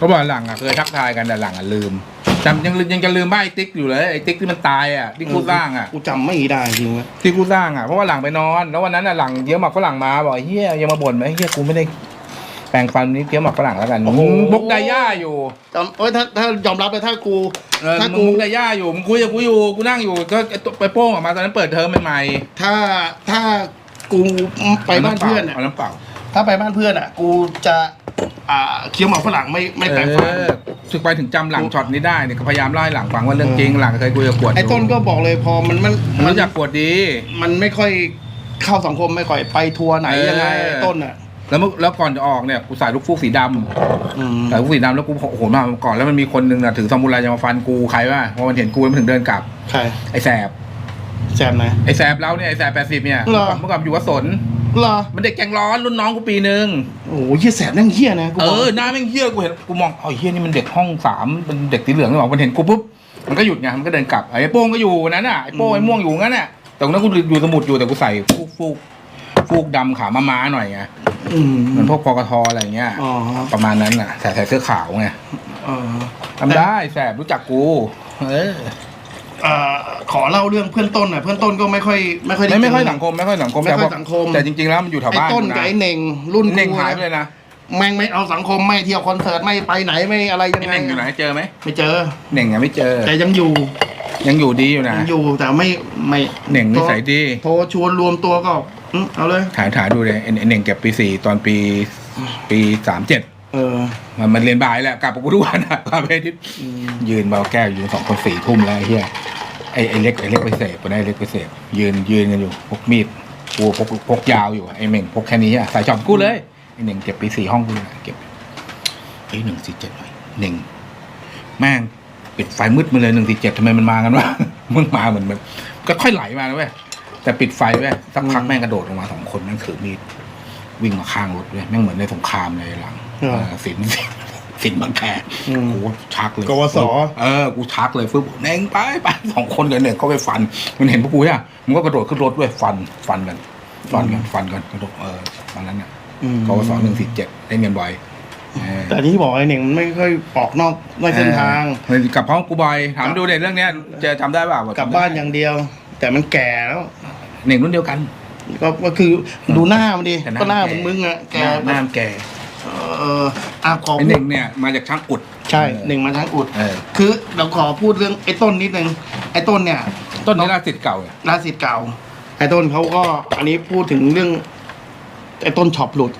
ก็บอกหลังอะเคยทักทายกันแต่หลังอะลืมจำยังยังจะลืมบ้านไอ้ติ๊กอยู่เลยไอ้ติ๊กที่มันตายอะที่กูสร้างอะกูจำไม่ได้จริงวะที่กูสร้างอะเพราะว่าหลังไปนอน แล้ววันนั้นอะหลังเยี่ยมหมักฝรั่งมาบอกเฮียยังมาบ่นไหมเฮียกูไม่ได้แปรงฟันนี้เยี่ยมหมักฝรั่งแล้วกันมึงบกไดย่าอยู่จำเอ้ยถ้าถ้ายอมรับเลยถ้ากูเออถ้ามึกูงบกไดย่าอยู่มึงคุยกับกูอยู่กูนั่งอยู่ก็ไอ้ตัวไปโป้งออกมาตอนนั้นเปิดเทอมใหม่ถ้าถ้ากูๆไปบ้านเพื่อนอะเอาน้ำเปล่าถ้าไปบ้านเพื่อนอะกูจะ อ่าเคี้ยวหมากฝรั่งไม่ไม่แปลงฟัน เออถึงไปถึงจำหลังช็อตนี้ได้เนี่ยก็พยายามเล่าให้หลังฟังว่าเรื่องจริงหลังเคยคุยกับกวดไอ้ต้นก็บอกเลยพอมันมันมันมันรู้จักกวดดี มันไม่ค่อยเข้าสังคมไม่ค่อยไปทัวร์ไหนเออยังไงไอ้ต้นอะแล้วเมื่อแล้วก่อนจะออกเนี่ยกูใส่ลูกฟูกสีดำอืมใส่ลูกฟูกสีดำแล้วกูโอ้โหมาก่อนแล้วมันมีคนหนึ่งน่ะถือซามูไรจะมาฟันกูใครวะเพราะมันเห็นกูแล้วมันถึงเดินกลับใครไอ้แสบแซมไหนไอ้แสบเราเนี่ยไอ้แสบแปดสิบเนี่ยเหรอ เมื่อก่อนอยู่วัดสน เหรอมันเด็กแกงร้อนรุ่นน้องกูปีหนึ่งโอ้โหเฮียแสบนั่งเฮียนะกูเอบกอหน้าแม่งเหี้ยกูเห็นกูมองเอ้าเหี้ยนี่มันเด็กห้องสามเป็นเด็กสีเหลืองหรือเปล่ามันเห็นกูปุ๊บมันก็หยุดไงมันก็เดินกลับไอ้โป้งก็อยู่นั้นน่ะไอ้โป้งไอ้ม่วงอยู่งั้นน่ะแต่ตรงนั้นกูอยู่สมุดอยู่แต่กูใส่ฟูกฟูกฟูกดำขาม้าๆหน่อยไงอืมเหมือนพวกปกทอะไรเงี้ยอ๋อประมาณนั้นน่ะใส่ใส่เสื้อขาวไงอ๋อทำได้แสบรู้จักกู เออ เอ่อขอเล่าเรื่องเพื่อนต้นหน่อยเพื่อนต้นก็ไม่ค่อยไม่ค่อยด้ ไม่ไม่ค่อยเจสังคมไม่ค่อยสังคมไม่ค่อยแต่ว่าสังคม แต่จริงๆแล้วมันอยู่แถวไอ้บ้านต้นกูกับนะไอ้เน่งรุ่นเน่งกูหายไปเลยนะแม่งไม่เอาสังคมไม่เที่ยวคอนเสิร์ตไม่ไปไหนไม่อะไรยังไอ้ไงเน่งอยู่ไหนเจอไหมไม่เจอ เน่งยังไม่เจอ แต่ยังอยู่ยังอยู่ดีอยู่นะยังอยู่แต่ไม่ไม่เน่งนิสัยดีโทรชวนรวมตัวก็อืมเอาเลย ถ่ายถ่ายดูเลยไอ้ไอ้เน่งเก็บปีสี่ตอนปีปีสามเจ็ด เออ มันมันเรียนบ่ายแหละกลับกับกูทุกวันอะกลับไปอาทิตย์อืมยืนเบาแก้วยืนสองคนสี่ทุ่มแล้วไอ้เฮียไอ้ไอ้เล็กไอ้เล็กไปเสพไปได้เล็กไปเสพยืนยืนกันอยู่พกมีดกูพกพกยาวอยู่ไอ้เม่งพกแค่นี้อะใส่จอบกูเลยไอ้เน่งเก็บปีสี่ห้องกูเลยเก็บไอ้หนึ่งสี่เจ็ดหน่อยเน่งแม่งปิดไฟมืดมาเลยหนึ่งสี่เจ็ดทำไมมันมากันวะ มึงมาเหมือนมันก็ค่อยไหลมานะเว้ยแต่ปิดไฟเว้ยสักพักแม่งกระโดดลงมาสองคนแม่งถือมีด วิ่งมาข้างรถเว้ยแม่งเหมือนในสงครามเลยหลัง เหรอเออสินสินสินบางแคอืมกูชักเลยกวส เออกูชักเลยฟึบเน่งไปไปสองคนกันเนี่ยเขาไปฟัน มันเห็นพวกกูอะมันก็กระโดดขึ้นรถด้วยฟันฟันกันฟันกันฟันกันกระโดดเออตอนนั้นเนี่ยอืม กวสหนึ่งสี่เจ็ดได้เงินบ่อยเออ แต่ที่บอกไอ้เน่งมันไม่ค่อยออกนอกนอกเส้นทาง เออกลับห้องกูบ่อยถามดูเด็เรื่องเนี้ยจะจำได้เปล่ากลับบ้านอย่างเดียว แต่มันแก่แล้ว หนึ่งรุ่นเดียวกันก็ก็คือดูหน้ามันดิแต่หน้าก็หน้าแก่เหมือนมึงอะแกหน้ามันแก่ เอออะขอไอ้พูหดนึ่งเนี่ยมาจากช่างอุด ใช่หนึ่งมาทั้งอุด เออ คือเราขอพูดเรื่องไอ้ต้นนิดนึงไอ้ต้นเนี่ย ต้นนี้ราชสิทธิ์เก่าเนี่ยราชสิทธิ์เก่าไอ้ต้นเขาก็อันนี้พูดถึงเรื่องไอ้ต้นช็อปหลุด